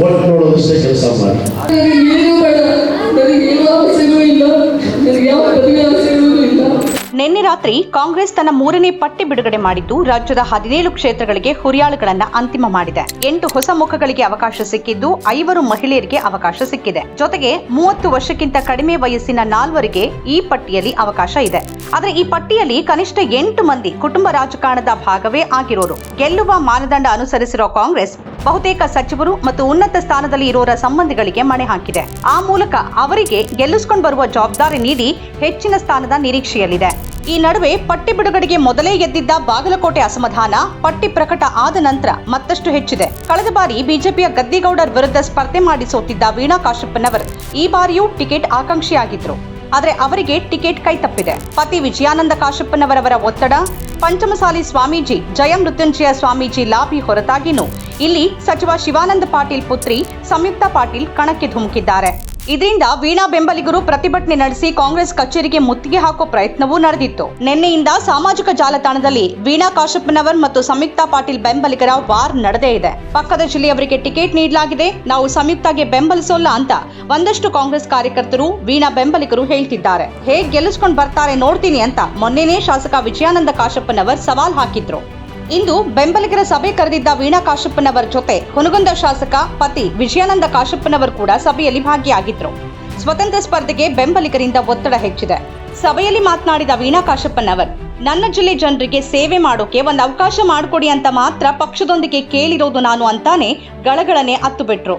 ಕೊಟ್ಟು ನೋಡೋದಷ್ಟೇ ಕೆಲಸ ಮಾಡಿ. ನಿನ್ನೆ ರಾತ್ರಿ ಕಾಂಗ್ರೆಸ್ ತನ್ನ ಮೂರನೇ ಪಟ್ಟಿ ಬಿಡುಗಡೆ ಮಾಡಿದ್ದು ರಾಜ್ಯದ ಹದಿನೇಳು ಕ್ಷೇತ್ರಗಳಿಗೆ ಹುರಿಯಾಳುಗಳನ್ನ ಅಂತಿಮ ಮಾಡಿದೆ. ಎಂಟು ಹೊಸ ಮುಖಗಳಿಗೆ ಅವಕಾಶ ಸಿಕ್ಕಿದ್ದು ಐವರು ಮಹಿಳೆಯರಿಗೆ ಅವಕಾಶ ಸಿಕ್ಕಿದೆ. ಜೊತೆಗೆ ಮೂವತ್ತು ವರ್ಷಕ್ಕಿಂತ ಕಡಿಮೆ ವಯಸ್ಸಿನ ನಾಲ್ವರಿಗೆ ಈ ಪಟ್ಟಿಯಲ್ಲಿ ಅವಕಾಶ ಇದೆ. ಆದರೆ ಈ ಪಟ್ಟಿಯಲ್ಲಿ ಕನಿಷ್ಠ ಎಂಟು ಮಂದಿ ಕುಟುಂಬ ರಾಜಕಾರಣದ ಭಾಗವೇ ಆಗಿರೋರು. ಗೆಲ್ಲುವ ಮಾನದಂಡ ಅನುಸರಿಸಿರೋ ಕಾಂಗ್ರೆಸ್ ಬಹುತೇಕ ಸಚಿವರು ಮತ್ತು ಉನ್ನತ ಸ್ಥಾನದಲ್ಲಿ ಇರೋರ ಸಂಬಂಧಿಗಳಿಗೆ ಮಣೆ ಹಾಕಿದೆ. ಆ ಮೂಲಕ ಅವರಿಗೆ ಗೆಲ್ಲಿಸಿಕೊಂಡು ಬರುವ ಜವಾಬ್ದಾರಿ ನೀಡಿ ಹೆಚ್ಚಿನ ಸ್ಥಾನದ ನಿರೀಕ್ಷೆಯಲ್ಲಿದೆ. ಈ ನಡುವೆ ಪಟ್ಟಿ ಬಿಡುಗಡೆಗೆ ಮೊದಲೇ ಎದ್ದಿದ್ದ ಬಾಗಲಕೋಟೆ ಅಸಮಾಧಾನ ಪಟ್ಟಿ ಪ್ರಕಟ ಆದ ನಂತರ ಮತ್ತಷ್ಟು ಹೆಚ್ಚಿದೆ. ಕಳೆದ ಬಾರಿ ಬಿಜೆಪಿಯ ಗದ್ದಿಗೌಡರ್ ವಿರುದ್ಧ ಸ್ಪರ್ಧೆ ಮಾಡಿ ಸೋತಿದ್ದ ವೀಣಾ ಕಾಶಪ್ಪನವರ್ ಈ ಬಾರಿಯೂ ಟಿಕೆಟ್ ಆಕಾಂಕ್ಷಿಯಾಗಿದ್ರು. ಆದ್ರೆ ಅವರಿಗೆ ಟಿಕೆಟ್ ಕೈ ತಪ್ಪಿದೆ. ಪತಿ ವಿಜಯಾನಂದ ಕಾಶಪ್ಪನವರವರ ಒತ್ತಡ, ಪಂಚಮಸಾಲಿ ಸ್ವಾಮೀಜಿ, ಜಯ ಮೃತ್ಯುಂಜಯ ಸ್ವಾಮೀಜಿ ಲಾಭಿ ಹೊರತಾಗಿನೂ. ಇಲ್ಲಿ ಸಚಿವ ಶಿವಾನಂದ ಪಾಟೀಲ್ ಪುತ್ರಿ, ಸಂಯುಕ್ತ ಪಾಟೀಲ್ ಕಣಕ್ಕೆ ಧುಮುಕಿದ್ದಾರೆ. ಇದರಿಂದ ವೀಣಾ ಬೆಂಬಲಿಗರು ಪ್ರತಿಭಟನೆ ನಡೆಸಿ ಕಾಂಗ್ರೆಸ್ ಕಚೇರಿಗೆ ಮುತ್ತಿಗೆ ಹಾಕೋ ಪ್ರಯತ್ನವೂ ನಡೆದಿತ್ತು. ನಿನ್ನೆಯಿಂದ ಸಾಮಾಜಿಕ ಜಾಲತಾಣದಲ್ಲಿ ವೀಣಾ ಕಾಶಪ್ಪನವರ್ ಮತ್ತು ಸಂಯುಕ್ತಾ ಪಾಟೀಲ್ ಬೆಂಬಲಿಗರ ವಾರ್ ನಡೆದೇ ಇದೆ. ಪಕ್ಕದ ಜಿಲ್ಲೆಯವರಿಗೆ ಟಿಕೆಟ್ ನೀಡಲಾಗಿದೆ. ನಾವು ಸಂಯುಕ್ತಾಗೆ ಬೆಂಬಲಿಸೋಲ್ಲ ಅಂತ ಒಂದಷ್ಟು ಕಾಂಗ್ರೆಸ್ ಕಾರ್ಯಕರ್ತರು ವೀಣಾ ಬೆಂಬಲಿಗರು ಹೇಳ್ತಿದ್ದಾರೆ. ಹೇಗ್ ಗೆಲ್ಲಿಸ್ಕೊಂಡ್ ಬರ್ತಾರೆ ನೋಡ್ತೀನಿ ಅಂತ ಮೊನ್ನೆನೇ ಶಾಸಕ ವಿಜಯಾನಂದ ಕಾಶಪ್ಪನವರ್ ಸವಾಲ್ ಹಾಕಿದ್ರು. ಇಂದು ಬೆಂಬಲಿಗರ ಸಭೆ ಕರೆದಿದ್ದ ವೀಣಾ ಕಾಶಪ್ಪನವರ ಜೊತೆ ಹುನಗುಂದ ಶಾಸಕ ಪತಿ ವಿಜಯಾನಂದ ಕಾಶಪ್ಪನವರು ಕೂಡ ಸಭೆಯಲ್ಲಿ ಭಾಗಿಯಾಗಿದ್ರು. ಸ್ವತಂತ್ರ ಸ್ಪರ್ಧೆಗೆ ಬೆಂಬಲಿಗರಿಂದ ಒತ್ತಡ ಹೆಚ್ಚಿದೆ. ಸಭೆಯಲ್ಲಿ ಮಾತನಾಡಿದ ವೀಣಾ ಕಾಶಪ್ಪನವರ್, ನನ್ನ ಜಿಲ್ಲೆ ಜನರಿಗೆ ಸೇವೆ ಮಾಡೋಕೆ ಒಂದು ಅವಕಾಶ ಮಾಡಿಕೊಡಿ ಅಂತ ಮಾತ್ರ ಪಕ್ಷದೊಂದಿಗೆ ಕೇಳಿರೋದು ನಾನು ಅಂತಾನೆ ಗಳಗಳನೆ ಅತ್ತು ಬಿಟ್ರು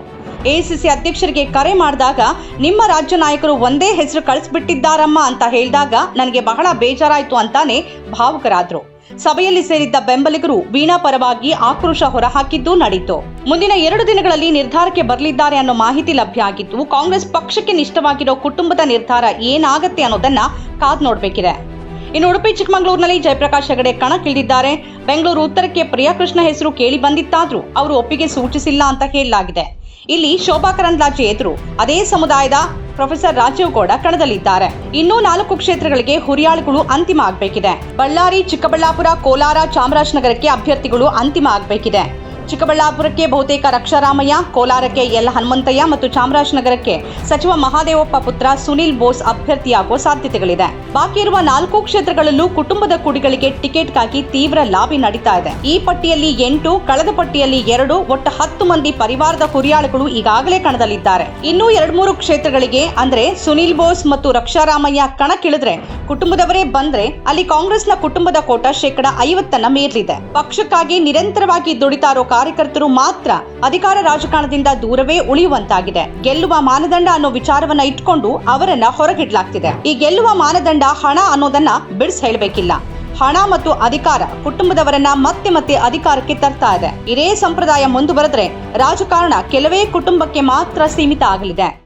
ಎಸಿಸಿ ಅಧ್ಯಕ್ಷರಿಗೆ ಕರೆ ಮಾಡಿದಾಗ ನಿಮ್ಮ ರಾಜ್ಯ ನಾಯಕರು ಒಂದೇ ಹೆಸರು ಕಳಿಸ್ಬಿಟ್ಟಿದ್ದಾರಮ್ಮ ಅಂತ ಹೇಳಿದಾಗ ನನಗೆ ಬಹಳ ಬೇಜಾರಾಯಿತು ಅಂತಾನೆ ಭಾವುಕರಾದ್ರು. ಸಭೆಯಲ್ಲಿ ಸೇರಿದ್ದ ಬೆಂಬಲಿಗರು ವೀಣಾ ಪರವಾಗಿ ಆಕ್ರೋಶ ಹೊರಹಾಕಿದ್ದು ನಡೆಯಿತು ಮುಂದಿನ ಎರಡು ದಿನಗಳಲ್ಲಿ ನಿರ್ಧಾರಕ್ಕೆ ಬರಲಿದ್ದಾರೆ ಅನ್ನೋ ಮಾಹಿತಿ ಲಭ್ಯ ಆಗಿದ್ದು, ಕಾಂಗ್ರೆಸ್ ಪಕ್ಷಕ್ಕೆ ನಿಷ್ಠವಾಗಿರೋ ಕುಟುಂಬದ ನಿರ್ಧಾರ ಏನಾಗತ್ತೆ ಅನ್ನೋದನ್ನ ಕಾದ್ ನೋಡಬೇಕಿದೆ. ಇನ್ನು ಉಡುಪಿ, ಚಿಕ್ಕಮಗಳೂರಿನಲ್ಲಿ ಜಯಪ್ರಕಾಶ್ ಹೆಗಡೆ ಕಣಕ್ಕಿಳಿದಿದ್ದಾರೆ ಬೆಂಗಳೂರು ಉತ್ತರಕ್ಕೆ ಪ್ರಿಯಾಕೃಷ್ಣ ಹೆಸರು ಕೇಳಿ ಬಂದಿತ್ತಾದ್ರೂ ಅವರು ಒಪ್ಪಿಗೆ ಸೂಚಿಸಿಲ್ಲ ಅಂತ ಹೇಳಲಾಗಿದೆ. ಇಲ್ಲಿ ಶೋಭಾ ಕರಂದ್ಲಾಜೆ ಎದುರು, ಅದೇ ಸಮುದಾಯದ ಪ್ರೊಫೆಸರ್ ರಾಜೀವ್ ಗೌಡ ಕಣದಲ್ಲಿದ್ದಾರೆ. ಇನ್ನೂ ನಾಲ್ಕು ಕ್ಷೇತ್ರಗಳಿಗೆ ಹುರಿಯಾಳುಗಳು ಅಂತಿಮ ಆಗಬೇಕಿದೆ. ಬಳ್ಳಾರಿ, ಚಿಕ್ಕಬಳ್ಳಾಪುರ, ಕೋಲಾರ, ಚಾಮರಾಜನಗರಕ್ಕೆ ಅಭ್ಯರ್ಥಿಗಳು ಅಂತಿಮ ಆಗಬೇಕಿದೆ. ಚಿಕ್ಕಬಳ್ಳಾಪುರಕ್ಕೆ ಬಹುತೇಕ ರಕ್ಷಾರಾಮಯ್ಯ, ಕೋಲಾರಕ್ಕೆ ಎಲ್ ಹನುಮಂತಯ್ಯ ಮತ್ತು ಚಾಮರಾಜನಗರಕ್ಕೆ ಸಚಿವ ಮಹಾದೇವಪ್ಪ ಪುತ್ರ ಸುನಿಲ್ ಬೋಸ್ ಅಭ್ಯರ್ಥಿಯಾಗುವ ಸಾಧ್ಯತೆಗಳಿದೆ. ಬಾಕಿ ಇರುವ ನಾಲ್ಕು ಕ್ಷೇತ್ರಗಳಲ್ಲೂ ಕುಟುಂಬದ ಕುಡಿಗಳಿಗೆ ಟಿಕೆಟ್ಗಾಗಿ ತೀವ್ರ ಲಾಬಿ ನಡೀತಾ ಇದೆ. ಈ ಪಟ್ಟಿಯಲ್ಲಿ ಎಂಟು, ಕಳೆದ ಪಟ್ಟಿಯಲ್ಲಿ ಎರಡು, ಒಟ್ಟು ಹತ್ತು ಮಂದಿ ಪರಿವಾರದ ಹುರಿಯಾಳುಗಳು ಈಗಾಗಲೇ ಕಣದಲ್ಲಿದ್ದಾರೆ. ಇನ್ನೂ ಎರಡ್ ಮೂರು ಕ್ಷೇತ್ರಗಳಿಗೆ ಅಂದ್ರೆ ಸುನಿಲ್ ಬೋಸ್ ಮತ್ತು ರಕ್ಷಾರಾಮಯ್ಯ ಕಣಕ್ಕಿಳಿದ್ರೆ ಕುಟುಂಬದವರೇ ಬಂದ್ರೆ ಅಲ್ಲಿ ಕಾಂಗ್ರೆಸ್ನ ಕುಟುಂಬದ ಕೋಟ ಶೇಕಡ ಐವತ್ತನ್ನ ಮೀರಲಿದೆ. ಪಕ್ಷಕ್ಕಾಗಿ ನಿರಂತರವಾಗಿ ದುಡಿತಾ ಇರೋ ಕಾರ್ಯಕರ್ತರು ಮಾತ್ರ ಅಧಿಕಾರ ರಾಜಕಾರಣದಿಂದ ದೂರವೇ ಉಳಿಯುವಂತಾಗಿದೆ. ಗೆಲ್ಲುವ ಮಾನದಂಡ ಅನ್ನೋ ವಿಚಾರವನ್ನ ಇಟ್ಕೊಂಡು ಅವರನ್ನ ಹೊರಗಿಡಲಾಗ್ತಿದೆ. ಈ ಗೆಲ್ಲುವ ಮಾನದಂಡ ಹಣ ಅನ್ನೋದನ್ನ ಬಿಡಿಸ್ ಹೇಳಬೇಕಿಲ್ಲ. ಹಣ ಮತ್ತು ಅಧಿಕಾರ ಕುಟುಂಬದವರನ್ನ ಮತ್ತೆ ಮತ್ತೆ ಅಧಿಕಾರಕ್ಕೆ ತರ್ತಾ ಇದೆ. ಇದೇ ಸಂಪ್ರದಾಯ ಮುಂದುವರೆದ್ರೆ ರಾಜಕಾರಣ ಕೆಲವೇ ಕುಟುಂಬಕ್ಕೆ ಮಾತ್ರ ಸೀಮಿತ ಆಗಲಿದೆ.